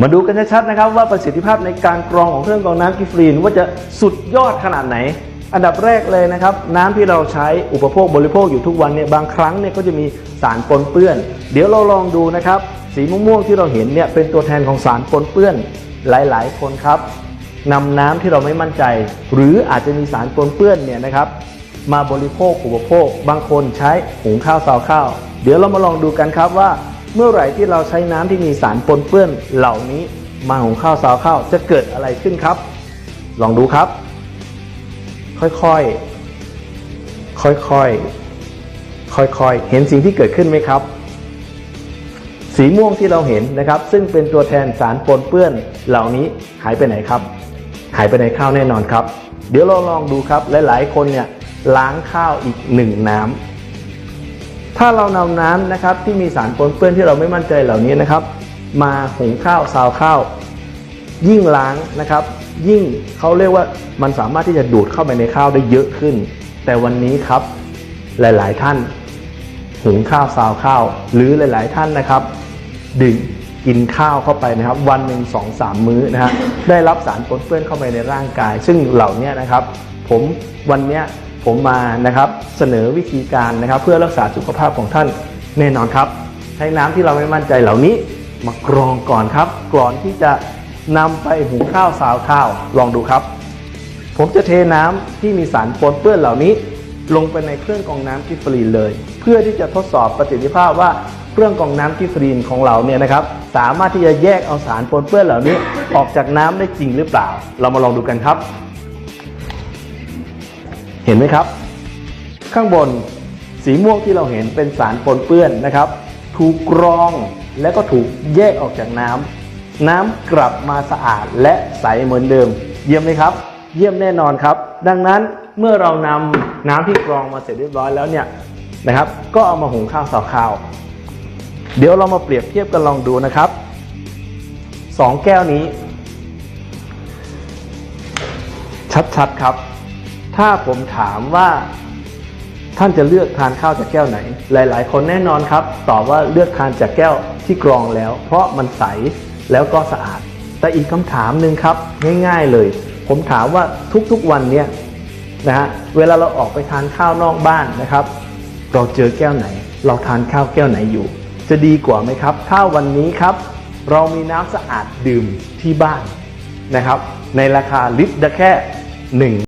มาดูกันชัดๆนะครับว่าประสิทธิภาพในการกรองของเครื่องกรองน้ำกิฟรีนว่าจะสุดยอดขนาดไหน อันดับแรกเลยนะครับน้ำที่เราใช้อุปโภคบริโภคอยู่ทุกวันเนี่ยบางครั้งเนี่ยก็จะมีสารปนเปื้อน เดี๋ยวเราลองดูนะครับสีม่วงๆที่เราเห็นเนี่ยเป็นตัวแทนของสารปนเปื้อนหลายๆ คนครับนำน้ำที่เราไม่มั่นใจ หรืออาจจะมีสารปนเปื้อนเนี่ยนะครับมาบริโภคอุปโภค บางคนใช้หุงข้าวซาวข้าว เดี๋ยวเรามาลองดูกันครับว่า เมื่อไหร่ที่เราใช้น้ำที่มีสารปนเปื้อนเหล่านี้มาหุงข้าวซาวข้าวจะเกิดอะไรขึ้นครับ ลองดูครับ ค่อยๆ ค่อยๆ ค่อยๆ เห็นสิ่งที่เกิดขึ้นไหมครับ สีม่วงที่เราเห็นนะครับ ซึ่งเป็นตัวแทนสารปนเปื้อนเหล่านี้หายไปไหนครับ หายไปในข้าวแน่นอนครับ เดี๋ยวเราลองดูครับ หลายๆ คนเนี่ยล้างข้าวอีกหนึ่งน้ำ ถ้าเรานำน้ำนะครับที่มีสารปนเปื้อนที่เราไม่มั่นใจเหล่านี้นะครับ มาหุงข้าวซาวข้าว ยิ่งล้างนะครับ ยิ่งเขาเรียกว่ามันสามารถที่จะดูดเข้าไปในข้าวได้เยอะขึ้น แต่วันนี้ครับหลาย ๆ ท่านหุงข้าวซาวข้าว หรือหลาย ๆ ท่านนะครับ ดื่มกินข้าวเข้าไปนะครับ วันหนึ่งสองสามมื้อนะฮะได้รับสารปนเปื้อนเข้าไปในร่างกาย ซึ่งเหล่านี้นะครับ ผมวันเนี้ย ผมมานะครับเสนอวิธีการนะครับ เพื่อรักษาสุขภาพของท่านแน่นอนครับ ใช้น้ำที่เราไม่มั่นใจเหล่านี้ มากรองก่อนครับก่อนที่จะนำไปหุงข้าวสาวข้าวลองดูครับ ผมจะเทน้ำที่มีสารปนเปื้อนเหล่านี้ ลงไปในเครื่องกรองน้ำกิฟรีนเลย เพื่อที่จะทดสอบประสิทธิภาพว่าเครื่องกรองน้ำกิฟรีนของเราเนี่ยนะครับ สามารถที่จะแยกเอาสารปนเปื้อนเหล่านี้ ออกจากน้ำได้จริงหรือเปล่า เรามาลองดูกันครับ เห็นไหมครับ ข้างบนสีม่วงที่เราเห็นเป็นสารปนเปื้อนนะครับ ถูกกรองและก็ถูกแยกออกจากน้ำน้ำกลับมาสะอาดและใสเหมือนเดิม เยี่ยมไหมครับ เยี่ยมแน่นอนครับ ดังนั้นเมื่อเรานำน้ำที่กรองมาเสร็จเรียบร้อยแล้วเนี่ยนะครับ ก็เอามาหุงข้าวสาวข้าว เดี๋ยวเรามาเปรียบเทียบกันลองดูนะครับสองแก้วนี้ ชัดๆครับ ถ้าผมถามว่าท่านจะเลือกทานข้าวจากแก้วไหน หลาย ๆ คนแน่นอนครับ ตอบว่าเลือกทานจากแก้วที่กรองแล้ว เพราะมันใสแล้วก็สะอาด แต่อีกคำถามหนึ่งครับ ง่าย ๆ เลย ผมถามว่าทุกๆวันเนี่ยนะฮะเวลาเราออกไปทานข้าวนอกบ้านนะครับ เราเจอแก้วไหน เราทานข้าวแก้วไหนอยู่ จะดีกว่าไหมครับ ถ้าวันนี้ครับ เรามีน้ำสะอาดดื่มที่บ้านนะครับ ในราคาลิตรละแค่หนึ่ง